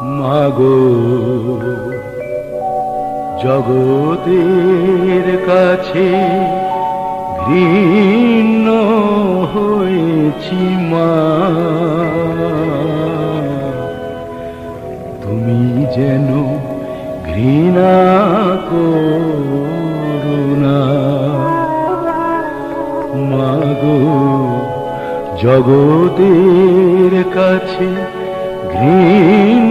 মাগো জগতের কাছে ঘৃণ্য হয়েছি মা। তুমি যেন ঘৃণা করুণা মাগো জগতের কাছে ঘৃণ্য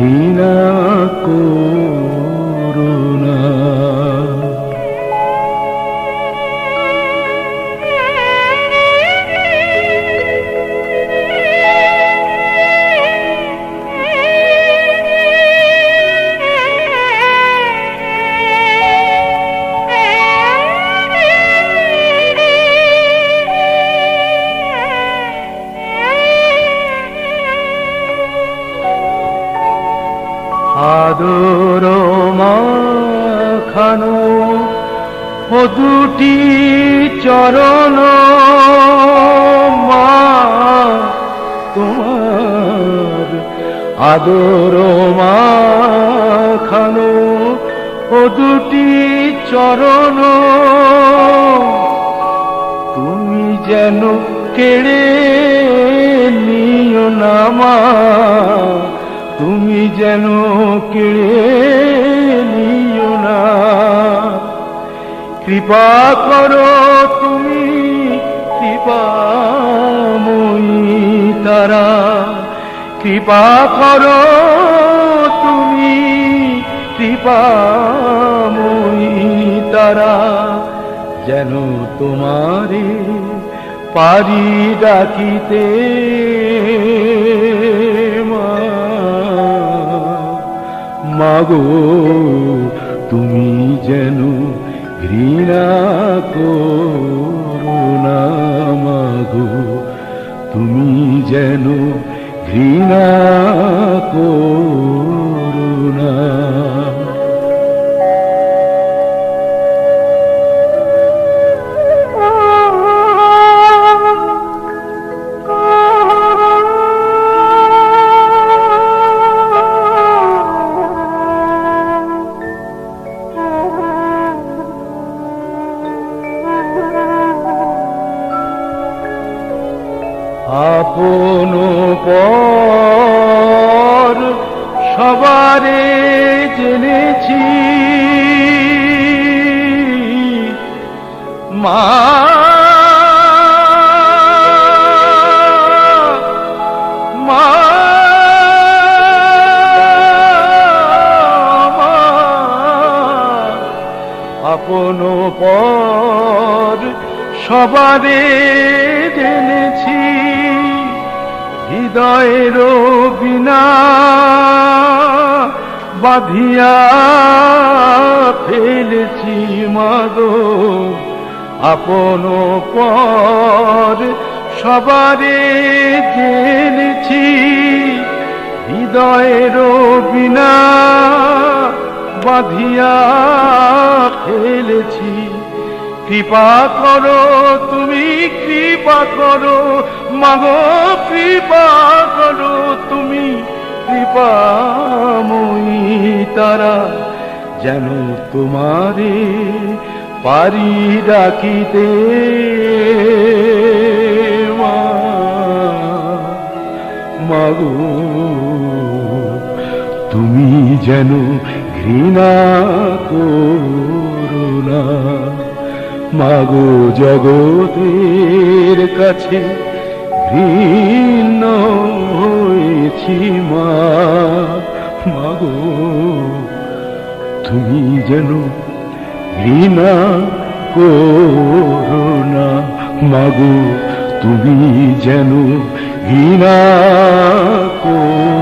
ঘৃণা আদর মাখানো ও দুটি চরণ তোমার আদর মাখানো ও দুটি চরণ। তুমি যেন কেড়ে নিও না মা। তুমি যেন কেড়ে নিও না। কৃপা করো তুমি কৃপাময়ী তারা। কৃপা করো তুমি কৃপাময়ী তারা। যেন তোমারে পারি ডাকিতে মাগো তুমি যেন ঘৃণা করুণা মাগো তুমি যেন ঘৃণা করুণা সবারে জেনেছি। মা আপন পর সবারে জেনেছি। হৃদয়ের বিনা বাঁধিয়া ফেলেছি মাগো আপন পর সবারে জেনেছি হৃদয়ের বিনা বাঁধিয়া ফেলেছি। কৃপা করো, তুমি কৃপা করো মাগো, কৃপা করো তুমি কৃপাময়ী তারা, যেন তোমারে পারি ডাকিতে মাগো, তুমি যেন ঘৃণা করুণা মাগো জগতের কাছে ঘৃণ্য হয়েছি মা। মাগো তুমি যেন ঘৃণা করোনা মাগো তুমি যেন ঘৃণা করুণা